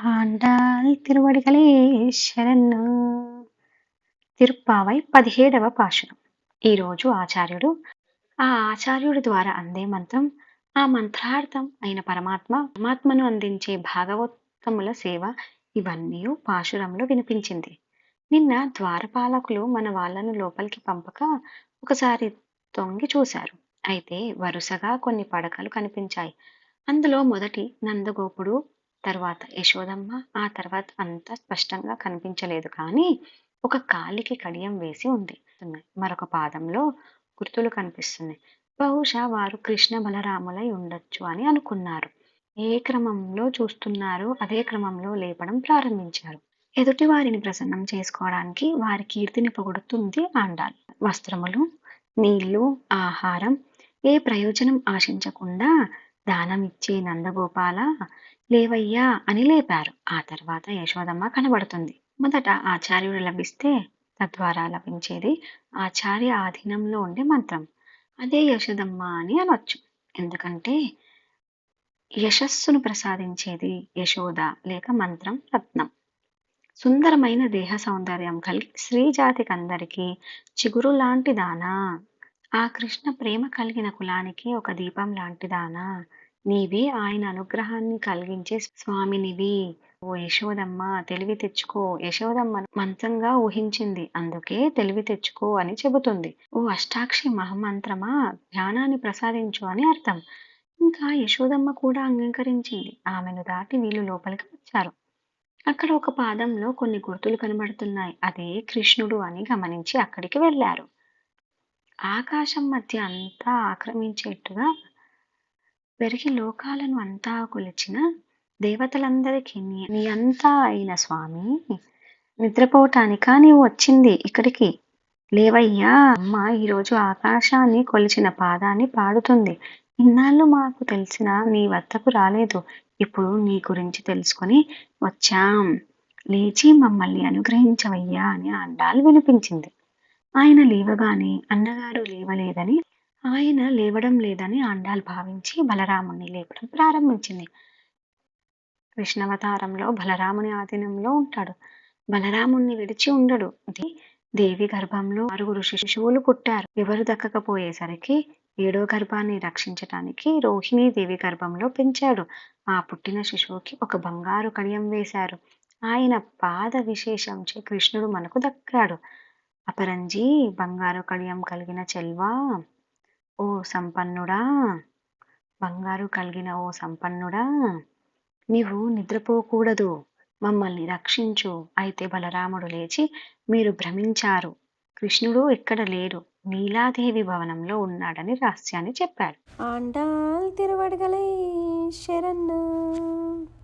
ఆండాల్ తిరువడిగలే శరణు తిరుప్పావై పదిహేడవ పాశురం ఈరోజు ఆచార్యుడు ఆ ఆచార్యుడి ద్వారా అందే మంత్రం ఆ మంత్రార్థం అయిన పరమాత్మ పరమాత్మను అందించే భాగవతముల సేవ ఇవన్నీ పాశురంలో వినిపించింది నిన్న ద్వారపాలకులు మన వాళ్ళను లోపలికి పంపక ఒకసారి తొంగి చూశారు అయితే వరుసగా కొన్ని పడకలు కనిపించాయి అందులో మొదటి నందగోపుడు తర్వాత యశోదమ్మ ఆ తర్వాత అంతా స్పష్టంగా కనిపించలేదు. కానీ ఒక కాలికి కడియం వేసి ఉంది. మరొక పాదంలో గుర్తులు కనిపిస్తున్నాయి. బహుశా వారు కృష్ణ బలరాములై ఉండొచ్చు అని అనుకున్నారు. ఏ క్రమంలో చూస్తున్నారో అదే క్రమంలో లేపడం ప్రారంభించారు. ఎదుటి వారిని ప్రసన్నం చేసుకోవడానికి వారి కీర్తిని పొగుడుతుంది ఆండాలి. వస్త్రములు నీళ్ళు ఆహారం ఏ ప్రయోజనం ఆశించకుండా దానం ఇచ్చే నందగోపాల లేవయ్యా అని లేపారు. ఆ తర్వాత యశోదమ్మ కనబడుతుంది. మొదట ఆచార్యుడు లభిస్తే తద్వారా లభించేది ఆచార్య ఆధీనంలో ఉండే మంత్రం. అదే యశోదమ్మ అని అనొచ్చు. ఎందుకంటే యశస్సును ప్రసాదించేది యశోద లేక మంత్రం రత్నం. సుందరమైన దేహ సౌందర్యం కలిగి స్త్రీ జాతికందరికీ చిగురు లాంటిదానా ఆ కృష్ణ ప్రేమ కలిగిన కులానికి ఒక దీపం లాంటిదానా నీవే ఆయన అనుగ్రహాన్ని కలిగించే స్వామినివి. ఓ యశోదమ్మ తెలివి తెచ్చుకో. యశోదమ్మ మంత్రంగా ఊహించింది. అందుకే తెలివి తెచ్చుకో అని చెబుతుంది. ఓ అష్టాక్షి మహమంత్రమా? ధ్యానాన్ని ప్రసాదించు అని అర్థం. ఇంకా యశోదమ్మ కూడా అంగీకరించింది. ఆమెను దాటి వీళ్ళు లోపలికి వచ్చారు. అక్కడ ఒక పాదంలో కొన్ని గుర్తులు కనబడుతున్నాయి. అదే కృష్ణుడు అని గమనించి అక్కడికి వెళ్ళారు. ఆకాశం మధ్య అంతా ఆక్రమించేట్టుగా పెరిగి లోకాలను అంతా కొలిచిన దేవతలందరికీ నీ నీ అంతా అయిన స్వామి నిద్రపోవటానికా నీవు వచ్చింది ఇక్కడికి. లేవయ్యా అమ్మ ఈరోజు ఆకాశాన్ని కొలిచిన పాదాన్ని పాడుతుంది. ఇన్నాళ్ళు మాకు తెలిసిన నీ వద్దకు రాలేదు. ఇప్పుడు నీ గురించి తెలుసుకొని వచ్చాం. లేచి మమ్మల్ని అనుగ్రహించవయ్యా అని అండాలు వినిపించింది. ఆయన లేవగానే అన్నగారు లేవలేదని ఆయన లేవడం లేదని ఆండాల్ భావించి బలరాముణ్ణి లేపడం ప్రారంభించింది. కృష్ణవతారంలో బలరాముని ఆధీనంలో ఉంటాడు. బలరాముణ్ణి విడిచి ఉండడు. ఇది దేవి గర్భంలో ఆరుగురు శిశువులు పుట్టారు. ఎవరు దక్కకపోయేసరికి ఏడో గర్భాన్ని రక్షించటానికి రోహిణీ దేవి గర్భంలో పెంచాడు. ఆ పుట్టిన శిశువుకి ఒక బంగారు కడియం వేశారు. ఆయన పాద విశేషంచే కృష్ణుడు మనకు దక్కాడు. అపరంజి బంగారు కడియం కలిగిన చెల్వా ఓ సంపన్నుడా? బంగారు కలిగిన ఓ సంపన్నుడా? నీవు నిద్రపోకూడదు. మమ్మల్ని రక్షించు. అయితే బలరాముడు లేచి మీరు భ్రమించారు. కృష్ణుడు ఇక్కడ లేడు. నీలాదేవి భవనంలో ఉన్నాడని రహస్యాన్ని చెప్పారు ఆండాల్ తిరువడగలై శరణ్.